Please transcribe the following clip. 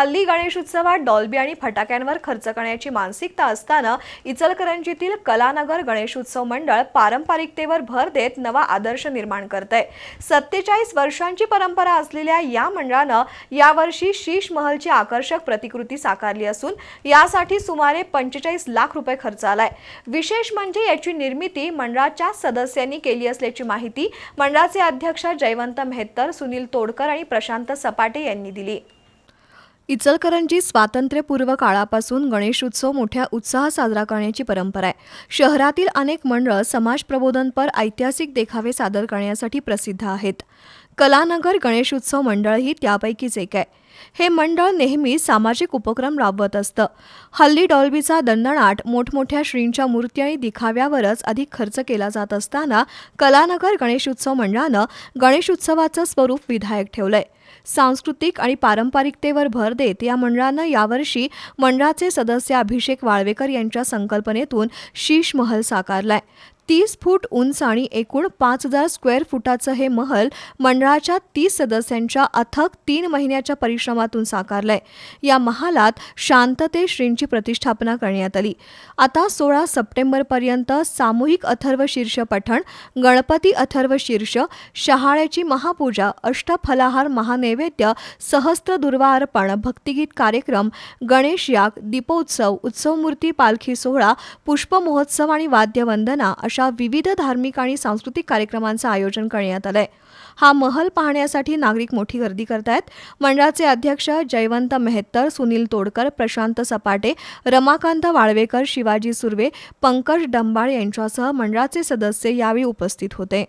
हल्ली गणेश उत्सवात डॉल्बी आणि फटाक्यांवर खर्च करण्याची मानसिकता असताना इचलकरंजीतील कलानगर गणेश उत्सव मंडळ पारंपरिकतेवर भर देत नवा आदर्श निर्माण करत आहे सत्तेचाळीस वर्षांची परंपरा असलेल्या या मंडळानं यावर्षी शीश महलची आकर्षक प्रतिकृती साकारली असून यासाठी सुमारे पंचेचाळीस लाख रुपये खर्च आलाय. विशेष म्हणजे याची निर्मिती मंडळाच्या सदस्यांनी केली असल्याची माहिती मंडळाचे अध्यक्ष जयवंत मेहत्तर सुनील तोडकर आणि प्रशांत सपाटे यांनी दिली. इचलकरंजी स्वातंत्र्यपूर्व काळापासून गणेशोत्सव मोठ्या उत्साहात साजरा करण्याची परंपरा आहे. शहरातील अनेक मंडळं समाज प्रबोधनपर ऐतिहासिक देखावे सादर करण्यासाठी प्रसिद्ध आहेत. कलानगर गणेशोत्सव मंडळ मंडळही त्यापैकीच एक आहे हे मंडळ नेहमी सामाजिक उपक्रम राबवत असतं. हल्ली डॉल्बीचा दणदणाट मोठमोठ्या श्रींच्या मूर्ती आणि दिखाव्यावरच अधिक खर्च केला जात असताना कलानगर गणेशोत्सव मंडळानं गणेशोत्सवाचं स्वरूप विधायक ठेवलंय. सांस्कृतिक आणि पारंपरिकतेवर भर देत या मंडळानं यावर्षी मंडळाचे सदस्य अभिषेक वाळवेकर यांच्या संकल्पनेतून शीश महल साकारलाय. तीस फूट उंच आणि एकूण पाच हजार स्क्वेअर फुटाचं हे महल मंडळाच्या तीस सदस्यांच्या अथक तीन महिन्याच्या परिश्रमातून साकारलंय. या महालात शांतते श्रींची प्रतिष्ठापना करण्यात आली. आता सोळा सप्टेंबरपर्यंत सामूहिक अथर्व शीर्ष पठण गणपती अथर्व शीर्ष शहाळ्याची महापूजा अष्टफलाहार महानैवेद्य सहस्त्र दुर्वा अर्पण भक्तिगीत कार्यक्रम गणेश याग दीपोत्सव उत्सवमूर्ती पालखी सोहळा पुष्प महोत्सव आणि वाद्यवंदना अशा विविध धार्मिक आणि सांस्कृतिक कार्यक्रमांचं आयोजन करण्यात आलंय. हा महल पाहण्यासाठी नागरिक मोठी गर्दी करतायत. मंडळाचे अध्यक्ष जयवंत मेहत्तर सुनील तोडकर प्रशांत सपाटे रमाकांत वाळवेकर शिवाजी सुर्वे पंकज डंबाळ यांच्यासह मंडळाचे सदस्य यावेळी उपस्थित होते.